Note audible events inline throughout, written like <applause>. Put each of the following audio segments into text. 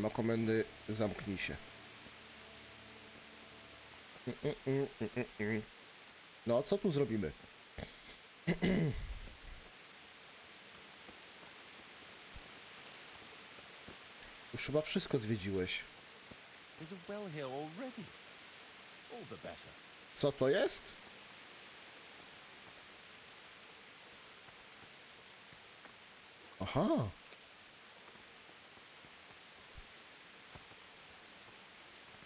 Ma komendy zamknij się. No, co tu zrobimy? Już chyba wszystko zwiedziłeś. Co to jest? Aha.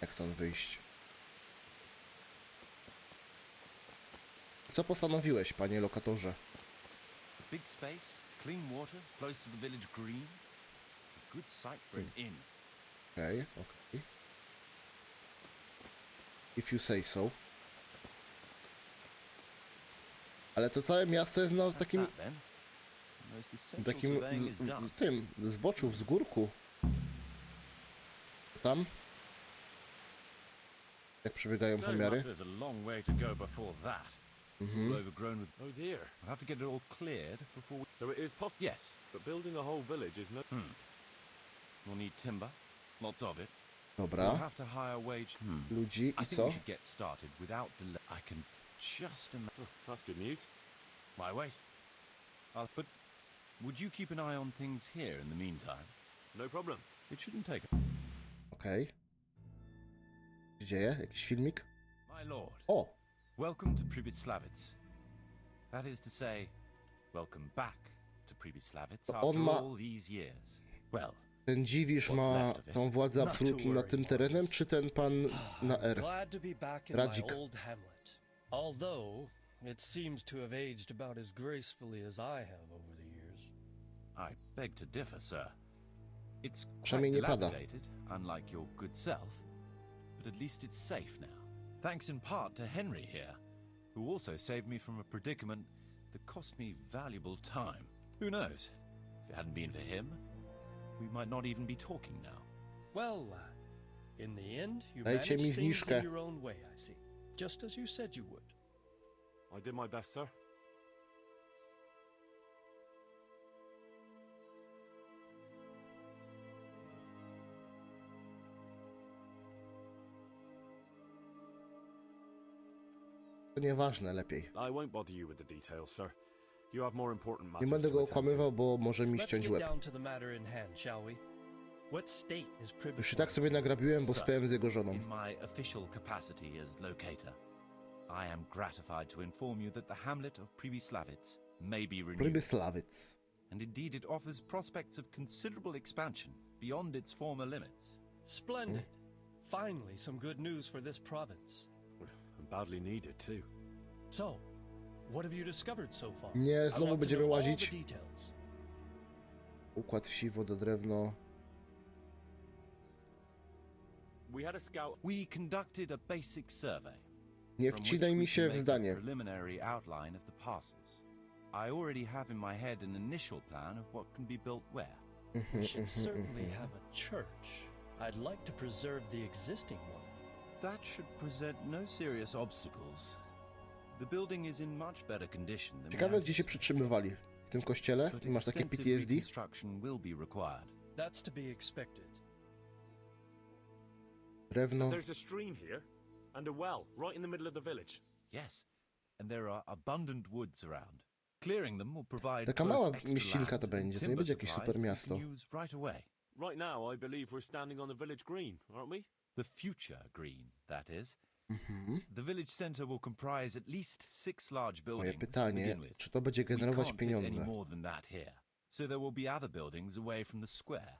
Jak stąd wyjść? Co postanowiłeś, panie lokatorze? Big space, clean water, close to the village green. A good site for an inn. Okej, okej. If you say so. Ale to całe miasto jest no w takim, essential takim z, tym, zboczu, wzgórku. Tam? Jak przebiegają pomiary? There's a long way to go before that. It's Mhm. all overgrown with. Oh dear. I'll have to get it all cleared before we. So it is possible. Yes, But building a whole village is no. we'll need timber, lots of it. Dobra. We'll have to hire wage. Hmm. ludzi I i think co? we should get started without delay. I can just imagine. Oh, that's good news. My way. I'll but. Would you keep an eye on things here in the meantime? No problem. It shouldn't take. Okej. Się dzieje? Jakiś filmik? My lord, O! welcome to Pribyslavitz. That is to say, welcome back to Pribyslavitz To after ma- all these years. Well, Ten dziwisz ma tą władzę absolutną nad tym terenem, czy ten pan <sighs> na R? Glad to be back in Radzik. my old hamlet. Although it seems to have aged about as gracefully as I have over the years. I beg to differ, sir. It's quite Przynajmniej nie pada. dilapidated, unlike your good self, but at least it's safe now. Thanks in part to Henry here, who also saved me from a predicament that cost me valuable time. Who knows? If it hadn't been for him, we might not even be talking now. Well, lad, in the end, you Dajcie managed things zniżkę. in your own way, I see. Just as you said you would. I did my best, sir. Have more important Nie będę to go to. okłamywał, bo może mi ściąć łeb. to? Już i tak sobie nagrabiłem, bo spałem z jego żoną. I am gratified to inform you that the hamlet of Pribyslavitz may be renewed. Prybysławiec. and indeed it offers prospects of considerable expansion beyond its former limits. Splendid. Finally, some good news for this province. And badly needed, too. So, what have you discovered so far? Nie, I znowu want to będziemy know all łazić. the details. Układ wsi, wododrewno. We had a scout. We conducted a basic survey. Nie from wcinaj mi się can w make a zdanie. preliminary outline of the parcels. I already have in my head an initial plan of what can be built where. <laughs> We should certainly have a church. I'd like to preserve the existing one. That should present no serious obstacles. The building is in much better condition than we Ciekawe, gdzie się przytrzymywali. W tym kościele? but Masz takie extensive PTSD? reconstruction will be required. That's to be expected. Drewno. There's a stream here, and a well right in the middle of the village. Yes, and there are abundant woods around. Clearing them will provide Taka mała mieścinka to będzie, to nie timber będzie jakieś supplies super miasto. Right now, I believe we're standing on the village green, aren't we? The future green, that is. Mhm. The village center will comprise at least six large Moje buildings to pytanie, begin with. czy to będzie We generować can't fit any pieniądze? more than that here, so there will be other buildings away from the square.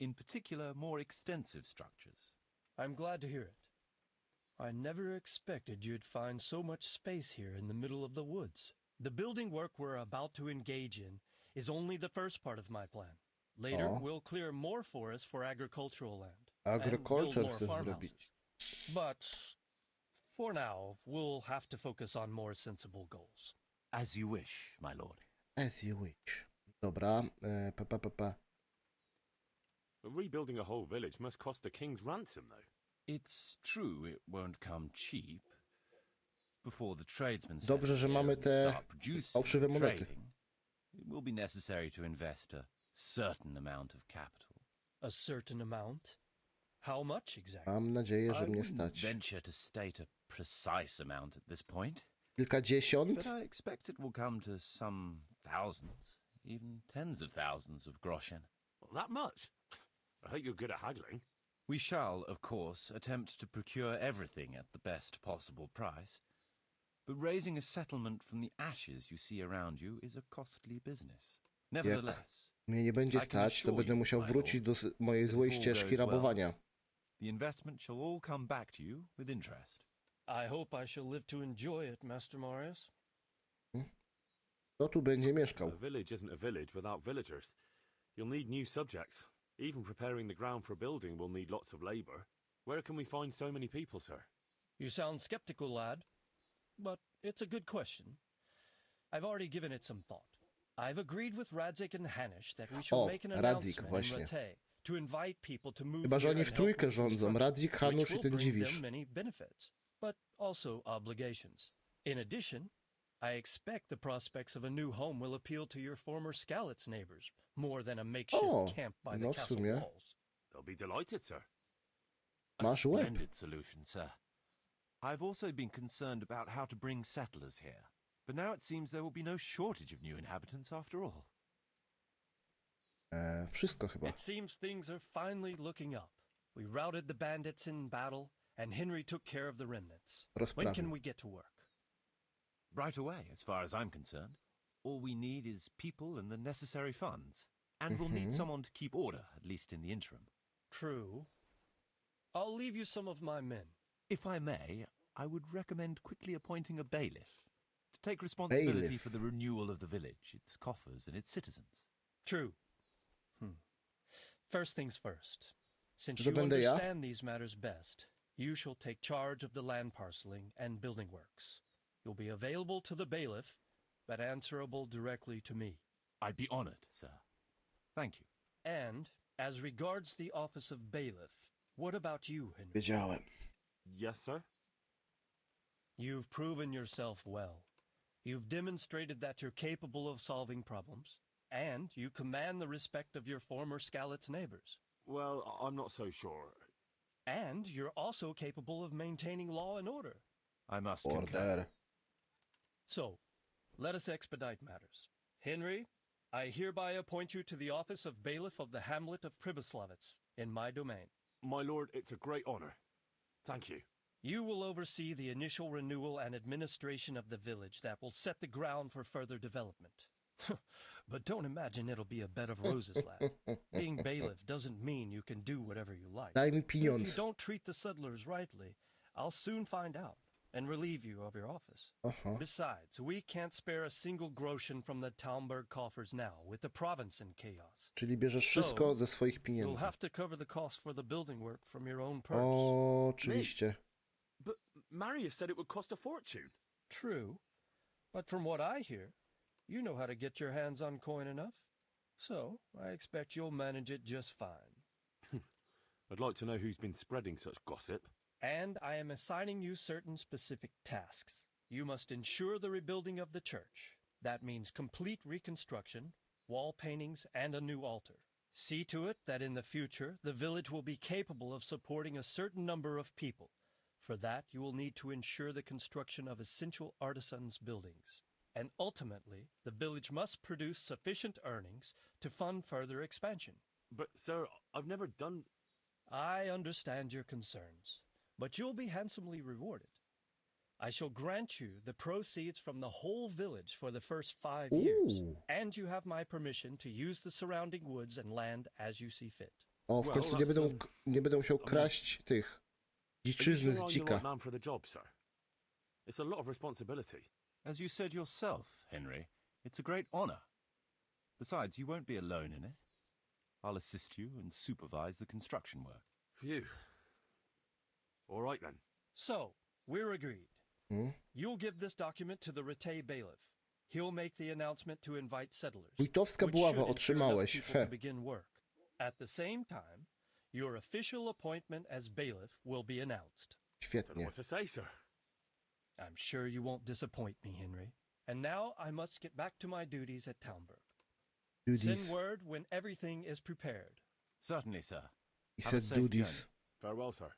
In particular, more extensive structures. I'm glad to hear it. I never expected you'd find so much space here in the middle of the woods. The building work we're about to engage in is only the first part of my plan. Later, O. we'll clear more forest for agricultural land. And build Agriculture more chcesz farmhouses. zrobić. But for now, we'll have to focus on more sensible goals. As you wish, my lord. As you wish. Dobra, e, pa, pa, pa, pa. Rebuilding a whole village must cost a king's ransom, though. It's true it won't come cheap. Before the tradesmen Dobrze, że mamy te start producing fałszywe monety. It will be necessary to invest a certain amount of capital. A certain amount? How much exactly? Mam nadzieję, że I mnie stać. venture to state a precise amount at this point, Kilkadziesiąt? but I expect it will come to some thousands, even tens of thousands of groschen. That much? I hope you're good at haggling. We shall, of course, attempt to procure everything at the best possible price. But raising a settlement from the ashes you see around you is a costly business. Nevertheless, Mnie nie będzie stać, to będę musiał my wrócić do s- mojej złej ścieżki well, rabowania. The investment shall all come back to you with interest. I hope I shall live to enjoy it, Master Marius. Hmm? Kto tu będzie A village isn't a village without villagers. You'll need new subjects. Even preparing the ground for building will need lots of labour. Where can we find so many people, sir? You sound skeptical, lad, but it's a good question. I've already given it some thought. I've agreed with Radzik and Hanish that we shall O, make an Radzik, announcement in właśnie. Rattay to invite people to move Chyba, że here oni w trójkę rządzą. Radzik, Hanusz which i will ten bring dziwisz. them many benefits, but also obligations. In addition, I expect the prospects of a new home will appeal to your former Skalitz neighbors more than a makeshift O, camp by the no w castle sumie. walls. They'll be delighted, sir. A Masz splendid solution, sir. I've also been concerned about how to bring settlers here, but now it seems there will be no shortage of new inhabitants after all. E, wszystko chyba. It seems things are finally looking up. We routed the bandits in battle, and Henry took care of the remnants. When can we get to work? Right away, as far as I'm concerned. All we need is people and the necessary funds. And we'll need mm-hmm. someone to keep order, at least in the interim. True. I'll leave you some of my men. If I may, I would recommend quickly appointing a bailiff to take responsibility Bailiff. for the renewal of the village, its coffers, and its citizens. True. First things first. Since you będę ja? understand these matters best, you shall take charge of the land parceling and building works. You'll be available to the bailiff, but answerable directly to me. I'd be honored, sir. Thank you. And, as regards the office of bailiff, what about you, Henry? Wiedziałem. Yes, sir? You've proven yourself well. You've demonstrated that you're capable of solving problems, and you command the respect of your former Skalitz neighbors. Well, I- I'm not so sure. And you're also capable of maintaining law and order. I must concur. Order. So, let us expedite matters. Henry, I hereby appoint you to the office of bailiff of the hamlet of Pribyslavitz in my domain. My lord, it's a great honour. Thank you. You will oversee the initial renewal and administration of the village that will set the ground for further development. <laughs> but don't imagine it'll be a bed of roses, lad. Being bailiff doesn't mean you can do whatever you like. Daj mi If you don't treat the settlers rightly, I'll soon find out and relieve you of your office. Aha. Besides, we can't spare a single groschen from the Talmberg coffers now, with the province in chaos. Czyli bierzesz wszystko ze swoich pieniędzy. You'll have to cover the cost for the building work from your own purse. O, oczywiście. But Marius said it would cost a fortune. True, but from what I hear, you know how to get your hands on coin enough. So, I expect you'll manage it just fine. <laughs> I'd like to know who's been spreading such gossip. And I am assigning you certain specific tasks. You must ensure the rebuilding of the church. That means complete reconstruction, wall paintings, and a new altar. See to it that in the future the village will be capable of supporting a certain number of people. For that, you will need to ensure the construction of essential artisans' buildings. And ultimately, the village must produce sufficient earnings to fund further expansion. But, sir, I've never done. I understand your concerns, but you'll be handsomely rewarded. I shall grant you the proceeds from the whole village for the first five years, and you have my permission to use the surrounding woods and land as you see fit. O, w Well, końcu nie that's, będę, mógł- nie będę musiał kraść tych Are you dziczyzny sure z I'm the dzika. man for the job, sir? It's a lot of responsibility. As you said yourself, Henry, it's a great honor. Besides, you won't be alone in it. I'll assist you and supervise the construction work. Phew. All right then. So, we're agreed. Hmm? You'll give this document to the Rattay bailiff. He'll make the announcement to invite settlers. Wójtowska which buława should ensure otrzymałeś. people to <laughs> begin work. At the same time, your official appointment as bailiff will be announced. Don't know Świetnie. what to say, sir. I'm sure you won't disappoint me, Henry. And now I must get back to my duties at Talmberg. Duties. Send word when everything is prepared. Certainly, sir. He Have a said safe do this. journey. Farewell, sir.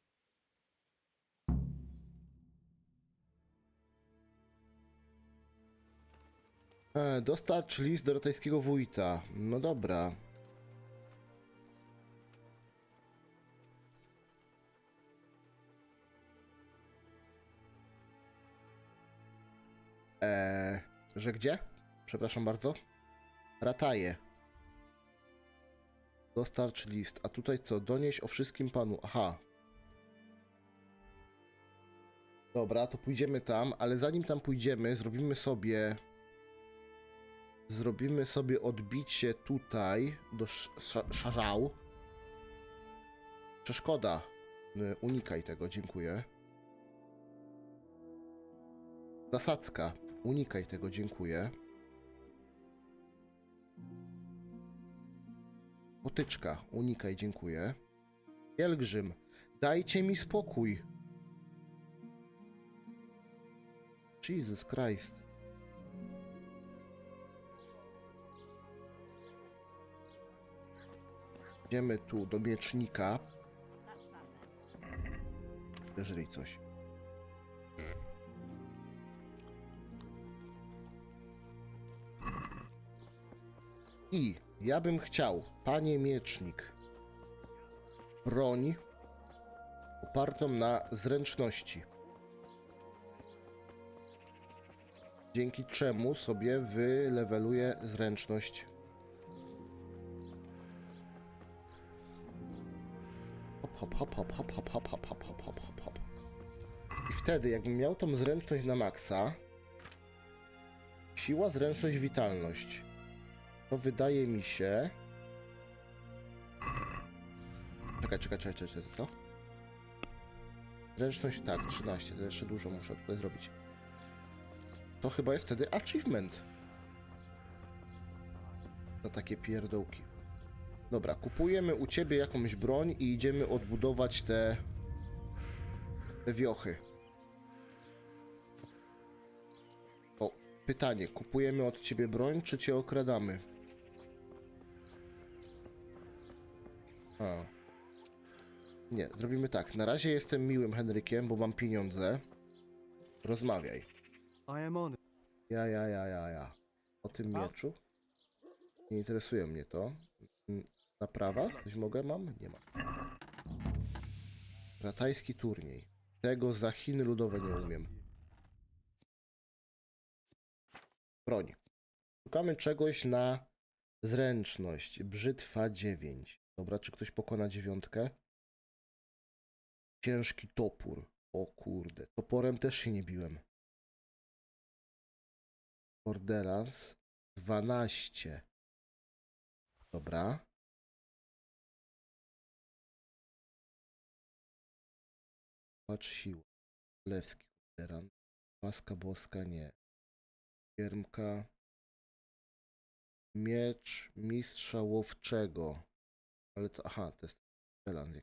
E, dostarcz list do rotajskiego wójta. No dobra. Eee, że gdzie? Przepraszam bardzo. Rataje. Dostarcz list. A tutaj co? Donieś o wszystkim panu. Aha. Dobra, to pójdziemy tam, ale zanim tam pójdziemy, zrobimy sobie Zrobimy sobie odbicie tutaj do sz- sz- szarzał. Przeszkoda. Y, Unikaj tego, dziękuję. Zasadzka. Unikaj tego, dziękuję. Potyczka. Unikaj, dziękuję. Pielgrzym. Dajcie mi spokój. Jesus Christ. Idziemy tu do miecznika. Jeżeli coś. I ja bym chciał, panie miecznik, broń opartą na zręczności. Dzięki czemu sobie wyleweluję zręczność. Hop, hop, hop, hop, hop, hop, hop, hop, hop, hop, hop, hop, hop. I wtedy, jakbym miał tą zręczność na maksa, siła, zręczność, witalność, to wydaje mi się... Czekaj, czekaj, czekaj, czekaj, co? Zręczność, tak, 13, to jeszcze dużo muszę tutaj zrobić. To chyba jest wtedy achievement. Za takie pierdołki. Dobra, kupujemy u ciebie jakąś broń i idziemy odbudować te, te wiochy. O, pytanie, kupujemy od ciebie broń, czy cię okradamy? A. Nie, zrobimy tak. Na razie jestem miłym Henrykiem, bo mam pieniądze. Rozmawiaj. I am honored. Ja, ja, ja, ja, ja. O tym A? mieczu? Nie interesuje mnie to. Mm, Naprawa? Coś mogę? Mam? Nie mam. Ratajski turniej. Tego za Chiny ludowe nie umiem. Broń. Szukamy czegoś na zręczność. Brzytwa 9. Dobra, czy ktoś pokona dziewiątkę? Ciężki topór. O kurde. Toporem też się nie biłem. Borderlands 12. Dobra. Patrz siła. Lewski Borderan. Łaska boska nie. Giermka. Miecz mistrza łowczego. Ale to, aha, to jest Borderlands.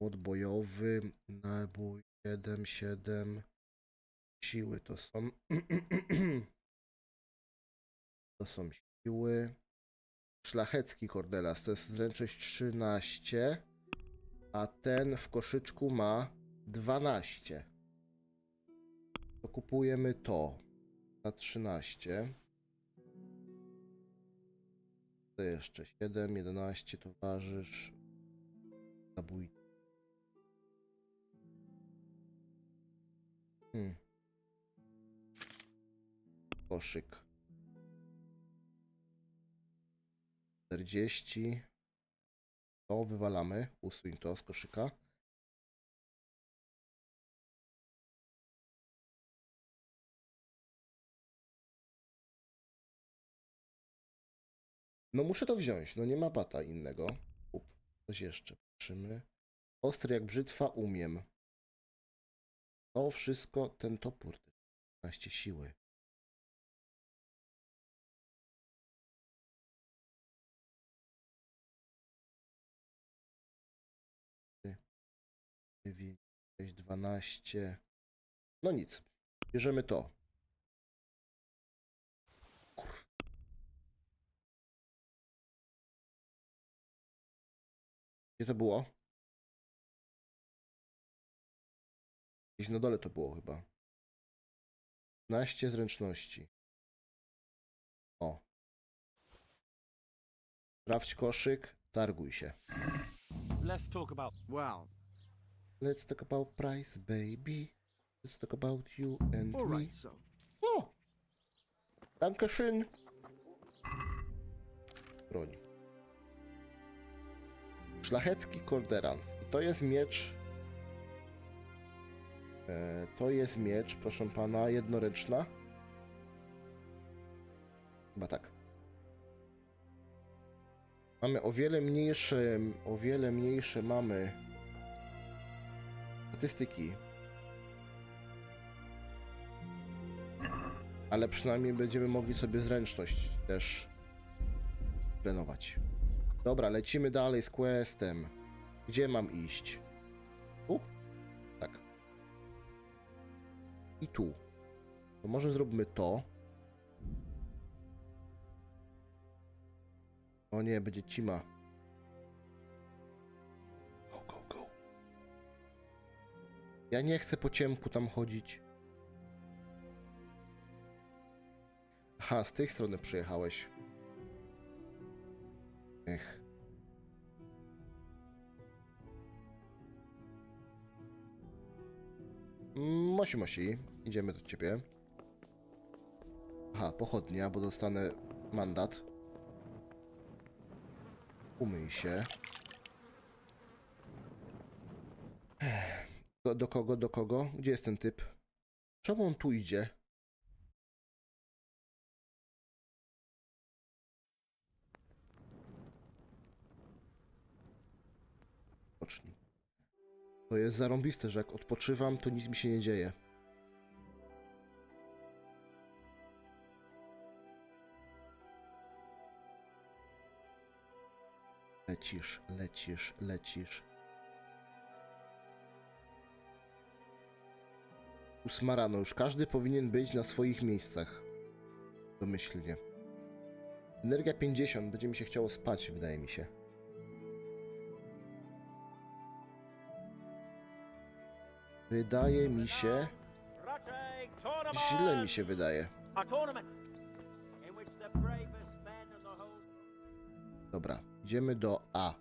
Młot bojowy, nabój 7, 7. Siły to są. <clears throat> to są siły. Szlachecki kordelas to jest zręczność 13, a ten w koszyczku ma 12. To kupujemy to za 13. To jeszcze 7, 11 towarzysz. Zabójca. Hmm. Koszyk. 40. To wywalamy. Usuń to z koszyka. No muszę to wziąć. No nie ma bata innego. Up. Coś jeszcze. Patrzymy. Ostry jak brzytwa umiem. To wszystko, ten topór. 15 siły. dziewięć, sześć, dwanaście. No nic. Bierzemy to. Gdzie to było? Gdzieś na dole to było chyba. 15 zręczności. O. Sprawdź koszyk, targuj się. Let's talk about. Well, Let's talk about price, baby. Let's talk about you and all me. right, so. O! Dankeschön. Broń. Szlachecki korderans. I to jest miecz. E, to jest miecz, proszę pana, jednoręczna. Chyba tak. Mamy o wiele mniejsze, o wiele mniejsze mamy statystyki ale przynajmniej będziemy mogli sobie zręczność też trenować. Dobra, lecimy dalej z questem. Gdzie mam iść? Tu? Tak. I tu. To może zróbmy to. O nie, będzie cima. Go, go, go. Ja nie chcę po ciemku tam chodzić. Aha, z tej strony przyjechałeś. Ech. Mosi, mosi. Idziemy do ciebie. Aha, pochodnia, bo dostanę mandat. Umyj się. Do, do kogo, do kogo? Gdzie jest ten typ? Czemu on tu idzie? Odpocznij. To jest zarąbiste, że jak odpoczywam, to nic mi się nie dzieje. Lecisz, lecisz, lecisz. Ósma rano, już każdy powinien być na swoich miejscach. Domyślnie. Energia 50, będzie mi się chciało spać, wydaje mi się. Wydaje mi się. Źle mi się wydaje. Dobra, idziemy do A.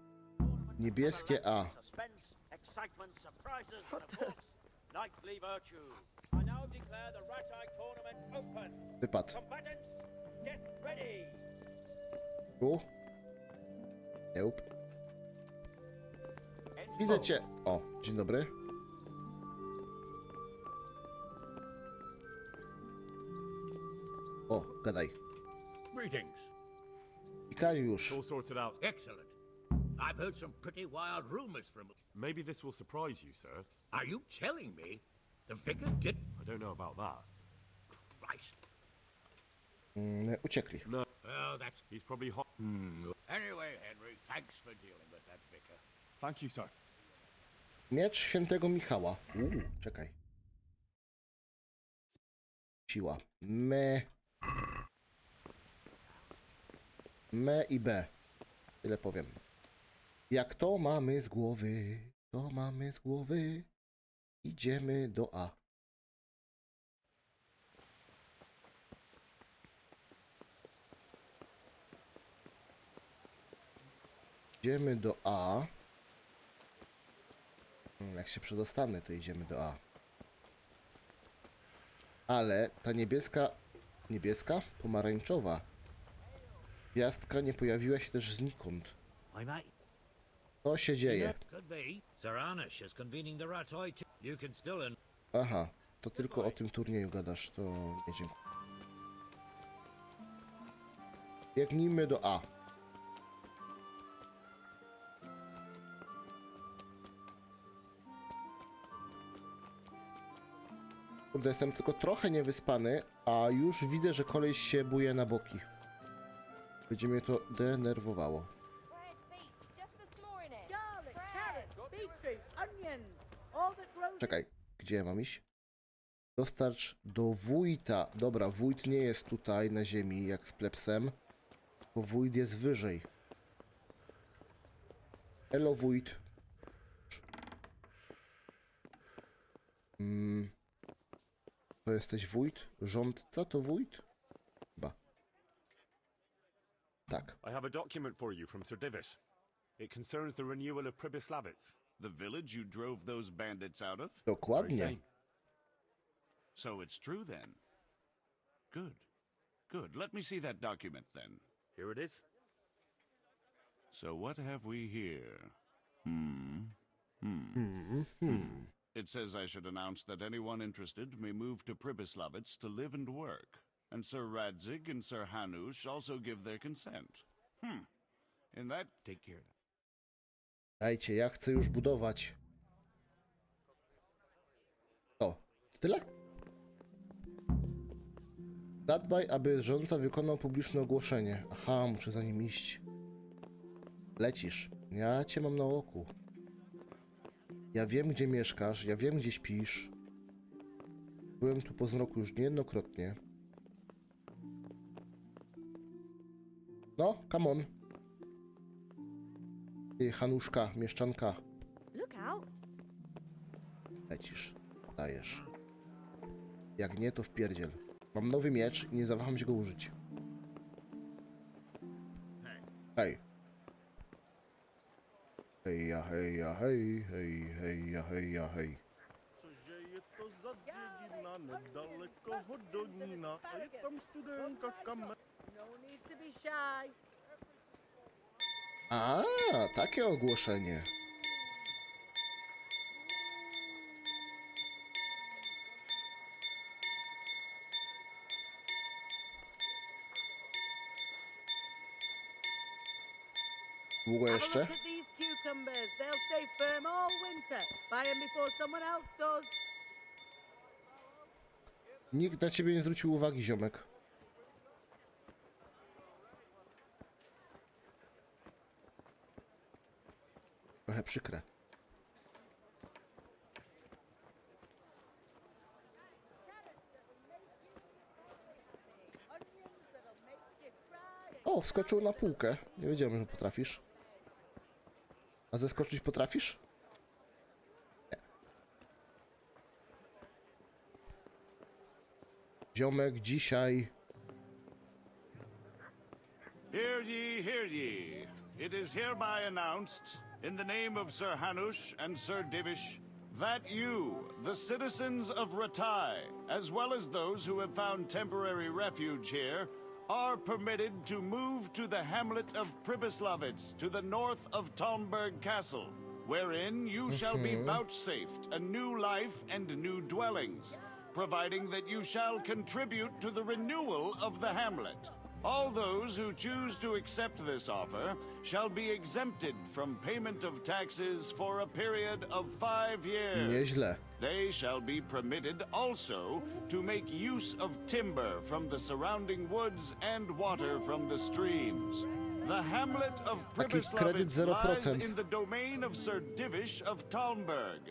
Niebieskie A. Wypad. Tu. Nope. Widzę cię. O, dzień dobry. O, gadaj. Greetings. Ikariusz. All sorted out. Excellent. I've heard some pretty wild rumors from. Maybe this will surprise you, sir. Are you telling me the vicar did? I don't know about that. Christ. Mm, uciekli. No, Well, that's. he's probably hot. Anyway, Henry, thanks for dealing with that vicar. Thank you, sir. Miecz świętego Michała. Uuu, czekaj. Siła. Me. Me i B. Tyle powiem. Jak to mamy z głowy, to mamy z głowy. Idziemy do A. Idziemy do A. Mm, Jak się przedostanę, to idziemy do A. Ale ta niebieska, niebieska? Pomarańczowa. Gwiazdka nie pojawiła się też znikąd. Co się dzieje? Aha, to tylko o tym turnieju gadasz, to nie dziękuję. Biegnijmy do A. Kurde, jestem tylko trochę niewyspany, a już widzę, że koleś się buje na boki. Będzie mnie to denerwowało. Czekaj, gdzie mam iść? Dostarcz do wójta. Dobra, wójt nie jest tutaj na ziemi jak z plepsem, bo wójt jest wyżej. Elo wójt. Mm. To jesteś wójt? Rządca to wójt? Chyba. Tak. I have a document for you from Sir Divish. It concerns the renewal of Pribyslavitz. The village you drove those bandits out of? Dokładnie. So it's true then. Good. Good. Let me see that document then. Here it is. So what have we here? Hmm. Hmm. Hmm. It says I should announce that anyone interested may move to Pribyslavitz to live and work. And Sir Radzig and Sir Hanush also give their consent. Hmm. In that, take care. Dajcie, ja chcę już budować. O, tyle? Zadbaj, aby rządca wykonał publiczne ogłoszenie. Aha, muszę za nim iść. Lecisz. Ja cię mam na oku. Ja wiem, gdzie mieszkasz, ja wiem, gdzie śpisz. Byłem tu po zmroku już niejednokrotnie. No, come on. Ty, Hanuszka, mieszczanka, lecisz, dajesz. Jak nie, to wpierdziel. Mam nowy miecz i nie zawaham się go użyć. Hej. Hej, ja, hej, ja, hej, hej, hej, ja, hej, ja, hej. Dzieje to za Biegina, niedaleko Hodonina, a jest tam studentka kamer... No need to be shy. A, takie ogłoszenie. Długo a jeszcze? Cucumbers. They'll stay firm all winter. Buy 'em before someone else does. Nikt na ciebie nie zwrócił uwagi, ziomek. Trochę przykre. O, wskoczył na półkę. Nie wiedziałem, że potrafisz. A zeskoczyć potrafisz? Nie. Ziomek dzisiaj Hear ye, hear ye. It is hereby announced, in the name of Sir Hanush and Sir Divish, that you, the citizens of Ratai, as well as those who have found temporary refuge here, are permitted to move to the hamlet of Pribyslavitz to the north of Tomberg Castle, wherein you shall be mm-hmm. vouchsafed a new life and new dwellings, providing that you shall contribute to the renewal of the hamlet. All those who choose to accept this offer shall be exempted from payment of taxes for a period of five years. nieźle. They shall be permitted also to make use of timber from the surrounding woods and water from the streams. The hamlet of Taki lies in the domain of Sir Divish of Talmberg,